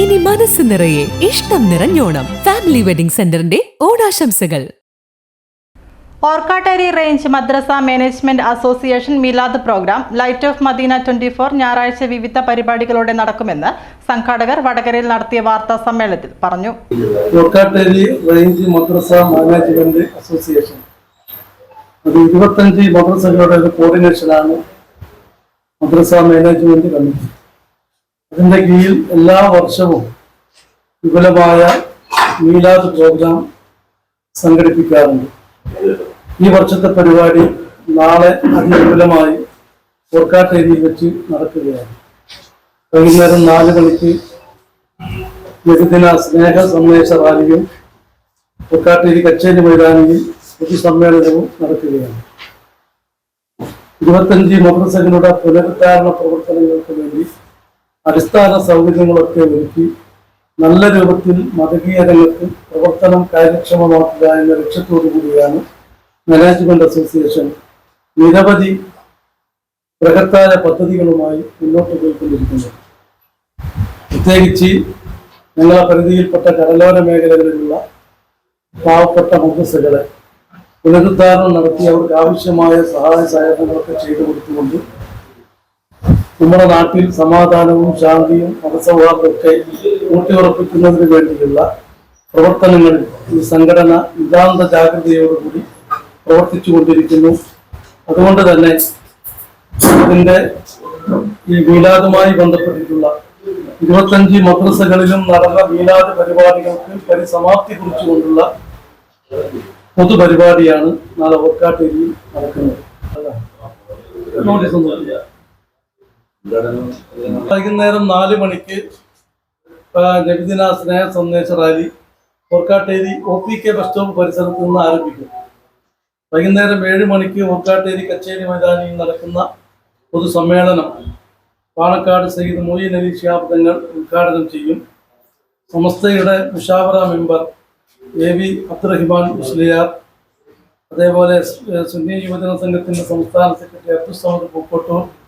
മനസ്സ് നിറയെ ഇഷ്ടം നിറഞ്ഞോണം. ഫാമിലി വെഡിംഗ് സെന്ററിന്റെ ഓണാശംസകൾ. Orkkatteri range madrasa management association Milad programme light of Medina twenty four ഞായറാഴ്ച വിവിധ പരിപാടികളോടെ നടക്കുമെന്ന് സംഘാടകർ വടകരയിൽ നടത്തിയ വാർത്താ സമ്മേളനത്തിൽ പറഞ്ഞു. ഓർക്കാട്ടേരി റേഞ്ച് മദ്രസ മാനേജ്മെന്റ് അസോസിയേഷൻ. അത് ഇരുപത്തഞ്ച് മദ്രസകളുടെ കോർഡിനേഷനാണ് മദ്രസ മാനേജ്മെന്റ് കമ്മിറ്റി. അതിന്റെ കീഴിൽ എല്ലാ വർഷവും വിപുലമായ മീലാദ് പ്രോഗ്രാം സംഘടിപ്പിക്കാറുണ്ട്. ഈ വർഷത്തെ പരിപാടി നാളെ അതിവിപുലമായി പൊർക്കാട്ടേരിയിൽ വെച്ച് നടക്കുകയാണ്. വൈകുന്നേരം നാല് മണിക്ക് ബഹുദിന സ്നേഹ സന്ദേശ റാലിയും പൊർക്കാട്ടേരി കച്ചേരി മൈതാനിയിൽ പൊതുസമ്മേളനവും നടക്കുകയാണ്. ഇരുപത്തഞ്ച് മദ്രസകളുടെ പുനരുദ്ധാരണ പ്രവർത്തനങ്ങൾക്ക് വേണ്ടി അടിസ്ഥാന സൗകര്യങ്ങളൊക്കെ ഒരുക്കി നല്ല രൂപത്തിൽ മതകീയ രംഗത്ത് പ്രവർത്തനം കാര്യക്ഷമമാക്കുക എന്ന ലക്ഷ്യത്തോടു കൂടിയാണ് മാനേജ്മെന്റ് അസോസിയേഷൻ നിരവധി ബൃഹത്തായ പദ്ധതികളുമായി മുന്നോട്ട് പോയിക്കൊണ്ടിരിക്കുന്നത്. പ്രത്യേകിച്ച് ഞങ്ങളെ പരിധിയിൽപ്പെട്ട കടലോര മേഖലകളിലുള്ള പാവപ്പെട്ട മദ്രസകളെ പുനരുദ്ധാരണം നടത്തി അവർക്ക് ആവശ്യമായ സഹായ സഹകരണങ്ങളൊക്കെ ചെയ്തു കൊടുത്തുകൊണ്ട് നമ്മുടെ നാട്ടിൽ സമാധാനവും ശാന്തിയും മതസൗഹാർദ്ദമൊക്കെ ഊട്ടിയുറപ്പിക്കുന്നതിന് വേണ്ടിയുള്ള പ്രവർത്തനങ്ങളിൽ ഈ സംഘടന നിതാന്ത ജാഗ്രതയോടുകൂടി പ്രവർത്തിച്ചു കൊണ്ടിരിക്കുന്നു അതുകൊണ്ട് തന്നെ ഇതിന്റെ ഈ മീലാദുമായി ബന്ധപ്പെട്ടിട്ടുള്ള ഇരുപത്തഞ്ച് മദ്രസകളിലും നടന്ന മീലാദ് പരിപാടികൾക്ക് പരിസമാപ്തി കുറിച്ചുകൊണ്ടുള്ള പൊതുപരിപാടിയാണ് നാളെ ഒക്കാട്ടേരിയിൽ നടക്കുന്നത്. നോട്ടീസ് ഒന്നുമില്ല വൈകുന്നേരം നാല് മണിക്ക് നബിദിന സ്നേഹ സന്ദേശ rally Orkkatteri O P K bus stop പരിസരത്ത് നിന്ന് ആരംഭിക്കും. വൈകുന്നേരം ഏഴ് മണിക്ക് ഓർക്കാട്ടേരി കച്ചേരി മൈതാനിയിൽ നടക്കുന്ന പൊതുസമ്മേളനം പാണക്കാട് സയ്യിദ് മൊയ്യൻ അലി ഷിയാബ് തങ്ങൾ ഉദ്ഘാടനം ചെയ്യും. സമസ്തയുടെ മുഷാവറ member A V Abdurahiman Musliyar അതേപോലെ സുന്നി യുവജന സംഘത്തിന്റെ സംസ്ഥാന സെക്രട്ടറി അബ്ദുൽ പൂക്കോട്ടൂർ